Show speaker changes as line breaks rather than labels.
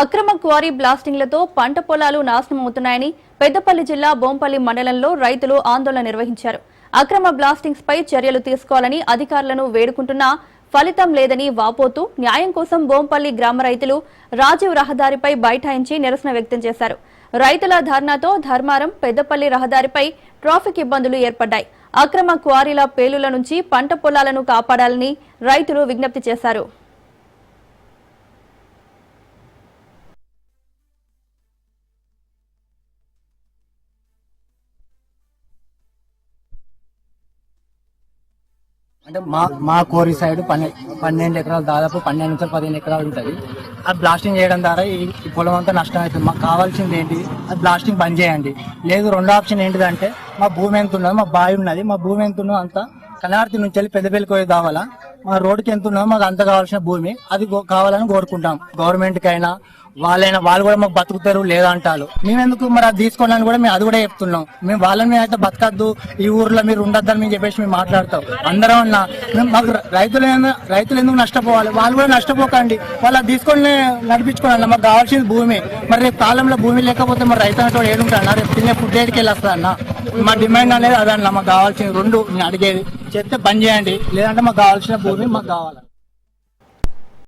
అక్రమ క్వారీ బ్లాస్టింగ్లతో పంట పొలాలు నాశనమవుతున్నాయని పెద్దపల్లి జిల్లా బోంపల్లి మండలంలో రైతులు ఆందోళన నిర్వహించారు. అక్రమ బ్లాస్టింగ్స్ పై చర్యలు తీసుకోవాలని అధికారులను వేడుకుంటున్నా ఫలితం లేదని వాపోతూ న్యాయం కోసం బోంపల్లి గ్రామ రైతులు రాజీవ్ రహదారిపై బైఠాయించి నిరసన వ్యక్తం చేశారు. రైతుల ధర్నాతో ధర్మారం పెద్దపల్లి రహదారిపై ట్రాఫిక్ ఇబ్బందులు ఏర్పడ్డాయి. అక్రమ క్వారీల పేలుల నుంచి పంట పొలాలను కాపాడాలని రైతులు విజ్ఞప్తి చేశారు.
అంటే మా మా కోరి సైడ్ పన్నె పన్నెండు ఎకరాలు దాదాపు పన్నెండు నుంచి పదిహేను ఎకరాలు ఉంటుంది. అది బ్లాస్టింగ్ చేయడం ద్వారా ఈ పొలం అంతా నష్టం అవుతుంది. మాకు కావాల్సింది ఏంటి? అది బ్లాస్టింగ్ బంద్ చేయండి. లేదు రెండో ఆప్షన్ ఏంటిదంటే మా భూమి ఎంత ఉన్నది మా బావి ఉన్నది. మా భూమి ఎంత ఉన్నదో అంత కనార్తి నుంచి వెళ్ళి పెద్దపల్లికి పోయి కావాలా మా రోడ్డుకి ఎంత ఉన్నదో మాకు అంత కావాల్సిన భూమి. అది కావాలని కోరుకుంటాం. గవర్నమెంట్ కైనా వాళ్ళైనా వాళ్ళు కూడా మాకు బతుకుతారు లేదంటారు. మేమెందుకు మరి అది తీసుకోవాలని కూడా మేము అది కూడా చెప్తున్నాం. మేము వాళ్ళని మేము అయితే బతకద్దు. ఈ ఊర్లో మీరు ఉండొద్దని మేము చెప్పేసి మేము మాట్లాడతాం. అందరం అన్న మేము మాకు రైతులు రైతులు ఎందుకు నష్టపోవాలి? వాళ్ళు కూడా నష్టపోకండి. వాళ్ళు అది తీసుకొని నడిపించుకోవాలి మాకు కావాల్సింది భూమి. మరి రేపు కాలంలో భూమి లేకపోతే మరి రైతు అనేటువంటి ఏడుంటాడు రేపు తినే ఫుడ్ ఏడికి వెళ్ళొస్తా అన్న. మా డిమాండ్ అనేది అదన్న మాకు కావాల్సింది రెండు. నేను అడిగేది. చెప్తే బంద్ చేయండి. లేదంటే మాకు కావాల్సిన భూమి మాకు కావాలి